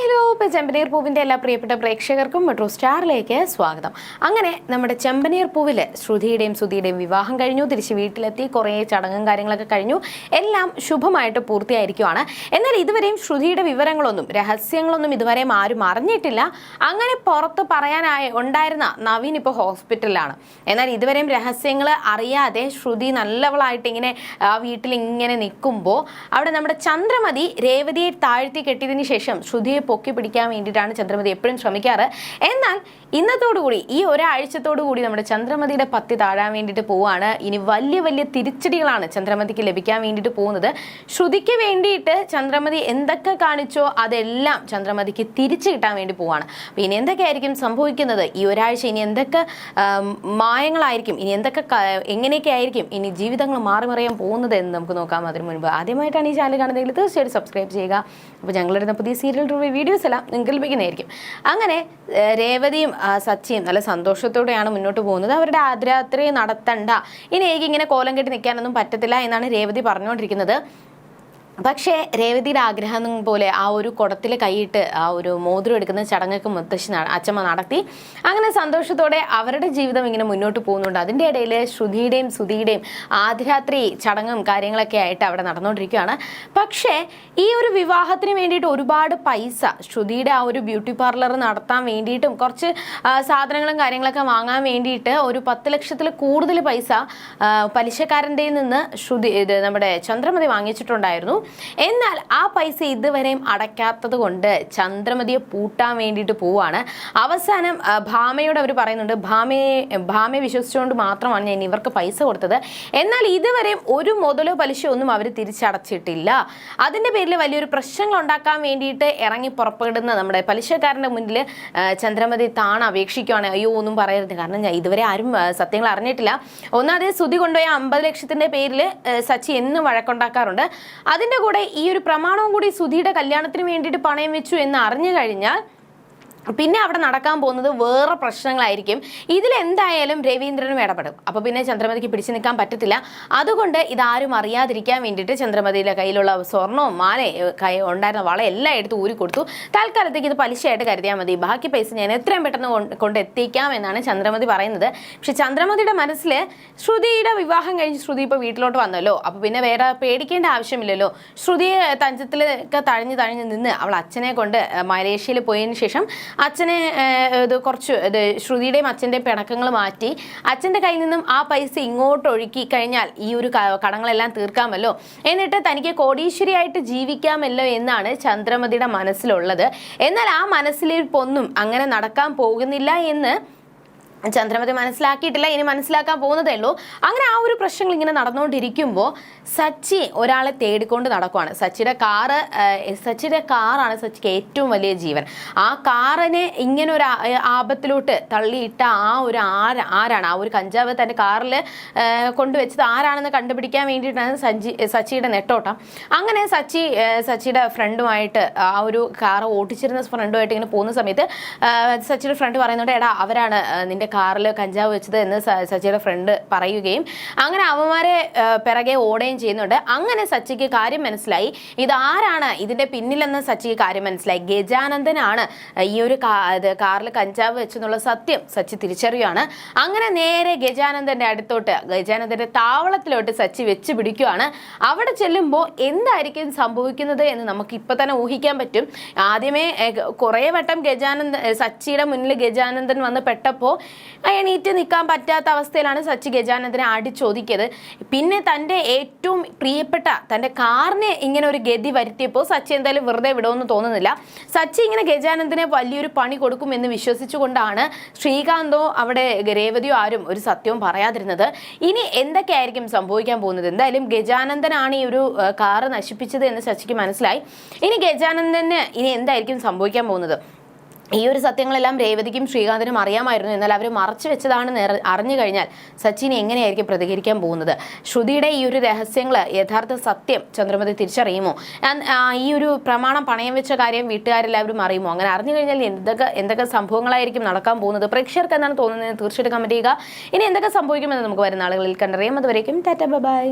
Hello ഇപ്പോൾ ചെമ്പനീർ പൂവിന്റെ എല്ലാ പ്രിയപ്പെട്ട പ്രേക്ഷകർക്കും മെട്രോ സ്റ്റാറിലേക്ക് സ്വാഗതം. അങ്ങനെ നമ്മുടെ ചെമ്പനീർ പൂവിൽ ശ്രുതിയുടെയും സുധിയുടെയും വിവാഹം കഴിഞ്ഞു തിരിച്ച് വീട്ടിലെത്തി കുറേ ചടങ്ങും കാര്യങ്ങളൊക്കെ കഴിഞ്ഞു. എല്ലാം ശുഭമായിട്ട് പൂർത്തിയായിരിക്കുവാണ്. എന്നാൽ ഇതുവരെയും ശ്രുതിയുടെ വിവരങ്ങളൊന്നും രഹസ്യങ്ങളൊന്നും ഇതുവരെയും ആരും അറിഞ്ഞിട്ടില്ല. അങ്ങനെ പുറത്ത് പറയാനായ ഉണ്ടായിരുന്ന നവീൻ ഇപ്പോൾ ഹോസ്പിറ്റലിലാണ്. എന്നാൽ ഇതുവരെയും രഹസ്യങ്ങൾ അറിയാതെ ശ്രുതി നല്ലവളായിട്ട് ഇങ്ങനെ ആ വീട്ടിൽ ഇങ്ങനെ നിൽക്കുമ്പോൾ അവിടെ നമ്മുടെ ചന്ദ്രമതി രേവതിയെ താഴ്ത്തി കെട്ടിയതിന് ശേഷം ശ്രുതിയെ പൊക്കി പിടിക്കാൻ വേണ്ടിയിട്ടാണ് ചന്ദ്രമതി എപ്പോഴും ശ്രമിക്കാറ്. എന്നാൽ ഇന്നത്തോടുകൂടി ഈ ഒരാഴ്ചത്തോടുകൂടി നമ്മുടെ ചന്ദ്രമതിയുടെ പത്തി താഴാൻ വേണ്ടിയിട്ട് പോവുകയാണ് ഇനി വലിയ വലിയ തിരിച്ചടികളാണ് ചന്ദ്രമതിക്ക് ലഭിക്കാൻ വേണ്ടിയിട്ട് പോകുന്നത്. ശ്രുതിക്ക് വേണ്ടിയിട്ട് ചന്ദ്രമതി എന്തൊക്കെ കാണിച്ചോ അതെല്ലാം ചന്ദ്രമതിക്ക് തിരിച്ചു കിട്ടാൻ വേണ്ടി പോവാണ്. അപ്പോൾ ഇനി എന്തൊക്കെയായിരിക്കും സംഭവിക്കുന്നത്? ഈ ഒരാഴ്ച ഇനി എന്തൊക്കെ മായങ്ങളായിരിക്കും? ഇനി എന്തൊക്കെ എങ്ങനെയൊക്കെ ആയിരിക്കും ഇനി ജീവിതങ്ങൾ മാറി മറിയാൻ പോകുന്നത് എന്ന് നമുക്ക് നോക്കാം. അതിന് മുൻപ് ആദ്യമായിട്ടാണ് ഈ ചാനൽ കാണുന്നതെങ്കിൽ തീർച്ചയായിട്ടും സബ്സ്ക്രൈബ് ചെയ്യുക. അപ്പോൾ ഞങ്ങളിടുന്ന പുതിയ സീരിയൽ റിവ്യൂ വീഡിയോസ് എല്ലാം നിങ്ങൾക്ക് ലഭിക്കുന്നതായിരിക്കും അങ്ങനെ രേവതിയും സച്ചിയും നല്ല സന്തോഷത്തോടെയാണ് മുന്നോട്ട് പോകുന്നത്. അവരുടെ ആദ്രാത്രി നടത്തണ്ട. ഇനി എനിക്ക് ഇങ്ങനെ കോലം കെട്ടി നിൽക്കാനൊന്നും പറ്റത്തില്ല എന്നാണ് രേവതി പറഞ്ഞുകൊണ്ടിരിക്കുന്നത്. പക്ഷേ രേവതിയുടെ ആഗ്രഹം പോലെ ആ ഒരു കുടത്തിൽ കൈയിട്ട് ആ ഒരു മോതിരം എടുക്കുന്ന ചടങ്ങൊക്കെ മുത്തശ്ശി അച്ഛമ്മ നടത്തി. അങ്ങനെ സന്തോഷത്തോടെ അവരുടെ ജീവിതം ഇങ്ങനെ മുന്നോട്ട് പോകുന്നുണ്ട്. അതിന്റെ ഇടയിൽ ശ്രുതിയുടെയും സുധിയുടെയും ആദ്യരാത്രി ചടങ്ങും കാര്യങ്ങളൊക്കെ ആയിട്ട് അവിടെ നടന്നുകൊണ്ടിരിക്കുകയാണ്. പക്ഷേ ഈ ഒരു വിവാഹത്തിന് വേണ്ടിയിട്ട് ഒരുപാട് പൈസ ശ്രുതിയുടെ ആ ഒരു ബ്യൂട്ടി പാർലർ നടത്താൻ വേണ്ടിയിട്ടും കുറച്ച് സാധനങ്ങളും കാര്യങ്ങളൊക്കെ വാങ്ങാൻ വേണ്ടിയിട്ട് ഒരു പത്ത് ലക്ഷത്തിൽ കൂടുതൽ പൈസ പലിശക്കാരന്റെ നിന്ന് ശ്രുതി ഇത് നമ്മുടെ ചന്ദ്രമതി വാങ്ങിച്ചിട്ടുണ്ടായിരുന്നു. എന്നാൽ ആ പൈസ ഇതുവരെയും അടയ്ക്കാത്തത് കൊണ്ട് ചന്ദ്രമതിയെ പൂട്ടാൻ വേണ്ടിയിട്ട് പോവാണ്. അവസാനം ഭാമയോട് അവർ പറയുന്നുണ്ട് ഭാമയെ ഭാമയെ വിശ്വസിച്ചുകൊണ്ട് മാത്രമാണ് ഞാൻ ഇവർക്ക് പൈസ കൊടുത്തത്. എന്നാൽ ഇതുവരെയും ഒരു മുതലോ പലിശയോ ഒന്നും അവർ തിരിച്ചടച്ചിട്ടില്ല. അതിന്റെ പേരിൽ വലിയൊരു പ്രശ്നങ്ങൾ ഉണ്ടാക്കാൻ വേണ്ടിയിട്ട് ഇറങ്ങി പുറപ്പെടുന്ന നമ്മുടെ പലിശക്കാരന്റെ മുന്നിൽ ചന്ദ്രമതി താണ അപേക്ഷിക്കുകയാണ് അയ്യോ ഒന്നും പറയരുത്. കാരണം ഞാൻ ഇതുവരെ ആരും സത്യങ്ങൾ അറിഞ്ഞിട്ടില്ല. ഒന്നാമത് സുതി കൊണ്ടുപോയ അമ്പത് ലക്ഷത്തിന്റെ പേരിൽ സച്ചി എന്നും വഴക്കുണ്ടാക്കാറുണ്ട്. അതിന്റെ കൂടെ ഈ ഒരു പ്രമാണവും കൂടി സുധിയുടെ കല്യാണത്തിന് വേണ്ടിയിട്ട് പണയം വെച്ചു എന്ന് അറിഞ്ഞു കഴിഞ്ഞാൽ പിന്നെ അവിടെ നടക്കാൻ പോകുന്നത് വേറെ പ്രശ്നങ്ങളായിരിക്കും. ഇതിലെന്തായാലും രവീന്ദ്രനും ഇടപെടും. അപ്പോൾ പിന്നെ ചന്ദ്രമതിക്ക് പിടിച്ചു നിൽക്കാൻ പറ്റത്തില്ല. അതുകൊണ്ട് ഇതാരും അറിയാതിരിക്കാൻ വേണ്ടിയിട്ട് ചന്ദ്രമതിയുടെ കയ്യിലുള്ള സ്വർണവും മാലയും കൈ ഉണ്ടായിരുന്ന വള എല്ലാം എടുത്ത് ഊരി കൊടുത്തു. തൽക്കാലത്തേക്ക് ഇത് പലിശയായിട്ട് കരുതിയാൽ മതി. ബാക്കി പൈസ ഞാൻ എത്രയും പെട്ടെന്ന് കൊണ്ട് എത്തിക്കാം എന്നാണ് ചന്ദ്രമതി പറയുന്നത്. പക്ഷെ ചന്ദ്രമതിയുടെ മനസ്സിൽ ശ്രുതിയുടെ വിവാഹം കഴിഞ്ഞ് ശ്രുതി ഇപ്പോൾ വീട്ടിലോട്ട് വന്നല്ലോ. അപ്പോൾ പിന്നെ വേറെ പേടിക്കേണ്ട ആവശ്യമില്ലല്ലോ. ശ്രുതിയെ തഞ്ചത്തിലൊക്കെ തഴഞ്ഞ് തഴഞ്ഞ് നിന്ന് അവൾ അച്ഛനെ കൊണ്ട് മലേഷ്യയിൽ പോയതിന് ശേഷം അച്ഛനെ ഇത് കുറച്ച് ഇത് ശ്രുതിയുടെയും അച്ഛന്റെയും പിണക്കങ്ങൾ മാറ്റി അച്ഛന്റെ കയ്യിൽ നിന്നും ആ പൈസ ഇങ്ങോട്ട് ഒഴുക്കി കഴിഞ്ഞാൽ ഈ ഒരു കടങ്ങളെല്ലാം തീർക്കാമല്ലോ. എന്നിട്ട് തനിക്ക് കോടീശ്വരിയായിട്ട് ജീവിക്കാമല്ലോ എന്നാണ് ചന്ദ്രമതിയുടെ മനസ്സിലുള്ളത്. എന്നാൽ ആ മനസ്സിലിരിപ്പൊന്നും അങ്ങനെ നടക്കാൻ പോകുന്നില്ല എന്ന് ചന്ദ്രമതി മനസ്സിലാക്കിയിട്ടില്ല ഇനി മനസ്സിലാക്കാൻ പോകുന്നതേ ഉള്ളൂ. അങ്ങനെ ആ ഒരു പ്രശ്നങ്ങൾ ഇങ്ങനെ നടന്നുകൊണ്ടിരിക്കുമ്പോൾ സച്ചി ഒരാളെ തേടിക്കൊണ്ട് നടക്കുവാണ്. സച്ചിയുടെ കാറ് സച്ചിയുടെ കാറാണ് സച്ചിക്ക് ഏറ്റവും വലിയ ജീവൻ. ആ കാറിനെ ഇങ്ങനെ ഒരു ആപത്തിലോട്ട് തള്ളിയിട്ട ആ ഒരു ആര ആരാണ്? ആ ഒരു കഞ്ചാവ് തന്റെ കാറിൽ കൊണ്ടുവച്ചത് ആരാണെന്ന് കണ്ടുപിടിക്കാൻ വേണ്ടിയിട്ടാണ് സജി സച്ചിയുടെ നെട്ടോട്ടം. അങ്ങനെ സച്ചി സച്ചിയുടെ ഫ്രണ്ടുമായിട്ട് ആ ഒരു കാറ് ഓടിച്ചിരുന്ന ഫ്രണ്ടുമായിട്ട് ഇങ്ങനെ പോകുന്ന സമയത്ത് സച്ചിയുടെ ഫ്രണ്ട് പറയുന്നുണ്ട് എടാ അവരാണ് നിന്റെ കാറിൽ കഞ്ചാവ് വെച്ചത് എന്ന് സച്ചിയുടെ ഫ്രണ്ട് പറയുകയും അങ്ങനെ അവന്മാരെ പിറകെ ഓടുകയും ചെയ്യുന്നുണ്ട്. അങ്ങനെ സച്ചിക്ക് കാര്യം മനസ്സിലായി. ഇതാരാണ് ഇതിന്റെ പിന്നിലെന്ന് സച്ചിക്ക് കാര്യം മനസ്സിലായി. ഗജാനന്ദനാണ് ഈ ഒരു കാറിൽ കഞ്ചാവ് വെച്ചെന്നുള്ള സത്യം സച്ചി തിരിച്ചറിയുകയാണ് അങ്ങനെ നേരെ ഗജാനന്ദന്റെ അടുത്തോട്ട് ഗജാനന്ദന്റെ താവളത്തിലോട്ട് സച്ചി വെച്ച് പിടിക്കുകയാണ് അവിടെ ചെല്ലുമ്പോൾ എന്തായിരിക്കും സംഭവിക്കുന്നത് എന്ന് നമുക്ക് ഇപ്പം തന്നെ ഊഹിക്കാൻ പറ്റും. ആദ്യമേ കുറേ വട്ടം ഗജാനന്ദൻ സച്ചിയുടെ മുന്നിൽ ഗജാനന്ദൻ വന്ന് പെട്ടപ്പോൾ എണീറ്റ് നിൽക്കാൻ പറ്റാത്ത അവസ്ഥയിലാണ് സച്ചി ഗജാനന്ദനെ അടിച്ചൊതുക്കിയത് പിന്നെ തന്റെ ഏറ്റവും പ്രിയപ്പെട്ട തന്റെ കാറിനെ ഇങ്ങനെ ഒരു ഗതി വരുത്തിയപ്പോൾ സച്ചി എന്തായാലും വെറുതെ വിടുമെന്ന് തോന്നുന്നില്ല. സച്ചി ഇങ്ങനെ ഗജാനന്ദനെ വലിയൊരു പണി കൊടുക്കുമെന്ന് വിശ്വസിച്ചുകൊണ്ടാണ് ശ്രീകാന്തോ അവിടെ രേവതിയോ ആരും ഒരു സത്യവും പറയാതിരുന്നത്. ഇനി എന്തൊക്കെയായിരിക്കും സംഭവിക്കാൻ പോകുന്നത്? എന്തായാലും ഗജാനന്ദനാണ് ഈ ഒരു കാറ് നശിപ്പിച്ചത് എന്ന് സച്ചിക്ക് മനസ്സിലായി. ഇനി ഗജാനന്ദന് ഇനി എന്തായിരിക്കും സംഭവിക്കാൻ പോകുന്നത്? ഈ ഒരു സത്യങ്ങളെല്ലാം രേവതിക്കും ശ്രീകാന്തിനും അറിയാമായിരുന്നു. എന്നാൽ അവർ മറച്ചു വെച്ചതാണ് അറിഞ്ഞു കഴിഞ്ഞാൽ സച്ചിൻ എങ്ങനെയായിരിക്കും പ്രതികരിക്കാൻ പോകുന്നത്? ശ്രുതിയുടെ ഈ ഒരു രഹസ്യങ്ങൾ യഥാർത്ഥ സത്യം ചന്ദ്രമതി തിരിച്ചറിയുമോ? ഈ ഒരു പ്രമാണം പണയം വെച്ച കാര്യം വീട്ടുകാരെല്ലാവരും അറിയുമോ? അങ്ങനെ അറിഞ്ഞു കഴിഞ്ഞാൽ എന്തൊക്കെ എന്തൊക്കെ സംഭവങ്ങളായിരിക്കും നടക്കാൻ പോകുന്നത്? പ്രേക്ഷകർക്ക് എന്താണ് തോന്നുന്നത്? തീർച്ചയായിട്ടും കമന്റ് ചെയ്യുക. ഇനി എന്തൊക്കെ സംഭവിക്കുമെന്ന് നമുക്ക് വരുന്ന ആളുകളിൽ കണ്ടറിയാം. അതുവരേക്കും ടാറ്റ ബൈ.